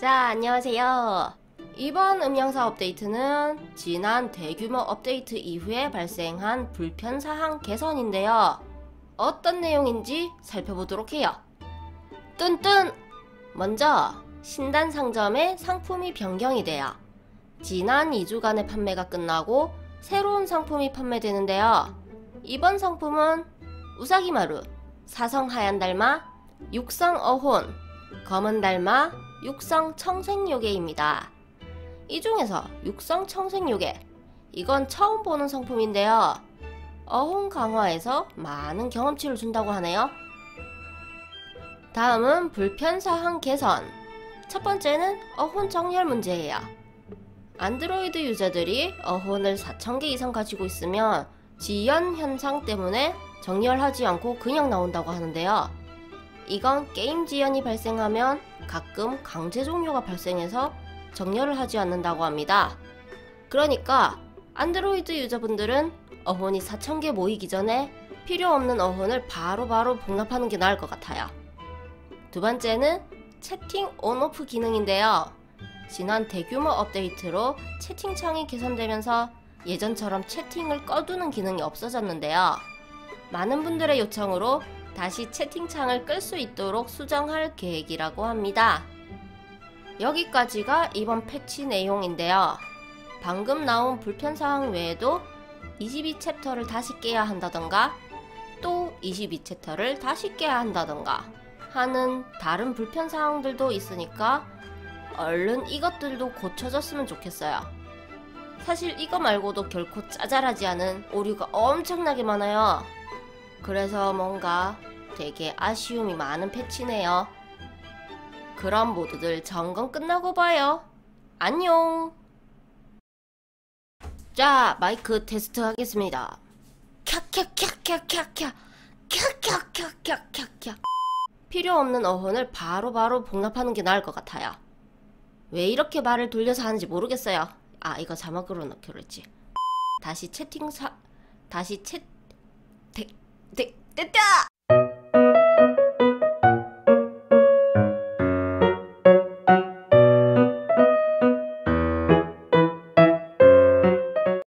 자, 안녕하세요. 이번 음영사 업데이트는 지난 대규모 업데이트 이후에 발생한 불편사항 개선인데요. 어떤 내용인지 살펴보도록 해요. 뚠뚠! 먼저 신단 상점의 상품이 변경이 돼요. 지난 2주간의 판매가 끝나고 새로운 상품이 판매되는데요. 이번 상품은 우사기마루, 사성 하얀 달마, 육성 어혼, 검은 달마, 육성 청생요괴입니다. 이 중에서 육성 청생요괴, 이건 처음 보는 상품인데요. 어혼 강화에서 많은 경험치를 준다고 하네요. 다음은 불편사항 개선. 첫 번째는 어혼 정렬 문제예요. 안드로이드 유저들이 어혼을 4,000개 이상 가지고 있으면 지연 현상 때문에 정렬하지 않고 그냥 나온다고 하는데요. 이건 게임 지연이 발생하면 가끔 강제 종료가 발생해서 정렬을 하지 않는다고 합니다. 그러니까 안드로이드 유저분들은 어혼이 4,000개 모이기 전에 필요 없는 어혼을 바로바로 복납하는 게 나을 것 같아요. 두 번째는 채팅 온오프 기능인데요. 지난 대규모 업데이트로 채팅창이 개선되면서 예전처럼 채팅을 꺼두는 기능이 없어졌는데요. 많은 분들의 요청으로 다시 채팅창을 끌 수 있도록 수정할 계획이라고 합니다. 여기까지가 이번 패치 내용인데요. 방금 나온 불편사항 외에도 22챕터를 다시 깨야 한다던가 또 22챕터를 다시 깨야 한다던가 하는 다른 불편사항들도 있으니까 얼른 이것들도 고쳐졌으면 좋겠어요. 사실 이거 말고도 결코 짜잘하지 않은 오류가 엄청나게 많아요. 그래서 뭔가 되게 아쉬움이 많은 패치네요. 그럼 모두들 점검 끝나고 봐요. 안녕! 자, 마이크 테스트 하겠습니다. 캬캬캬캬캬캬 캬캬캬캬캬캬 필요 없는 어원을 바로바로 복납하는 게 나을 것 같아요. 왜 이렇게 말을 돌려서 하는지 모르겠어요. 아, 이거 자막으로 넣기로 했지. 다시 채팅사, 다시 채, 데, 데, 됐다!